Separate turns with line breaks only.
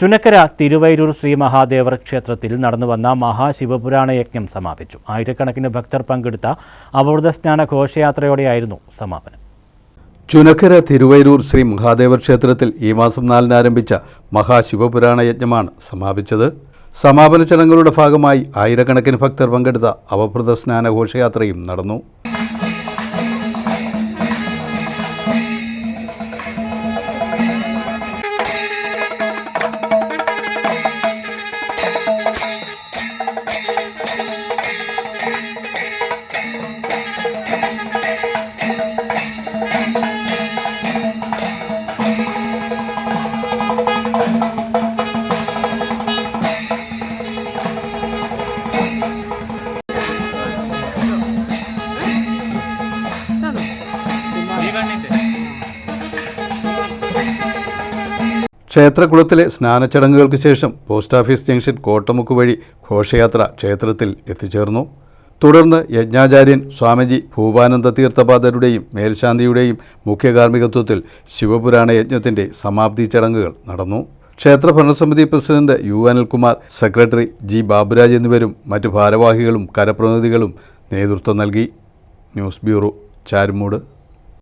ചുനക്കര തിരുവൈരൂർ ശ്രീ മഹാദേവർ ക്ഷേത്രത്തിൽ നടന്നുവന്ന മഹാശിവപുരാണ യജ്ഞം സമാപിച്ചു. ആയിരക്കണക്കിന് ഭക്തർ പങ്കെടുത്ത അമൃത സ്നാന ഘോഷയാത്രയോടെയായിരുന്നു സമാപനം.
ചുനക്കര തിരുവൈരൂർ ശ്രീ മഹാദേവർ ക്ഷേത്രത്തിൽ ഈ മാസം നാലിന് ആരംഭിച്ച മഹാശിവപുരാണ യജ്ഞമാണ് സമാപിച്ചത്. സമാപന ചടങ്ങുകളുടെ ഭാഗമായി ആയിരക്കണക്കിന് ഭക്തർ പങ്കെടുത്ത അവഭൃത സ്നാന ഘോഷയാത്രയും നടന്നു. ക്ഷേത്രകുളത്തിലെ സ്നാനച്ചടങ്ങുകൾക്ക് ശേഷം പോസ്റ്റ് ഓഫീസ് ജംഗ്ഷൻ കോട്ടമുക്ക് വഴി ഘോഷയാത്ര ക്ഷേത്രത്തിൽ എത്തിച്ചേർന്നു. തുടർന്ന് യജ്ഞാചാര്യൻ സ്വാമിജി ഭൂപാനന്ദ തീർത്ഥപാദരുടെയും മേൽശാന്തിയുടെയും മുഖ്യകാർമ്മികത്വത്തിൽ ശിവപുരാണ യജ്ഞത്തിന്റെ സമാപ്തി ചടങ്ങുകൾ നടന്നു. ക്ഷേത്ര ഭരണസമിതി president U Anilkumar secretary G Baburaj എന്നിവരും മറ്റ് ഭാരവാഹികളും കരപ്രതിനിധികളും നേതൃത്വം നൽകി. News bureau Charummood.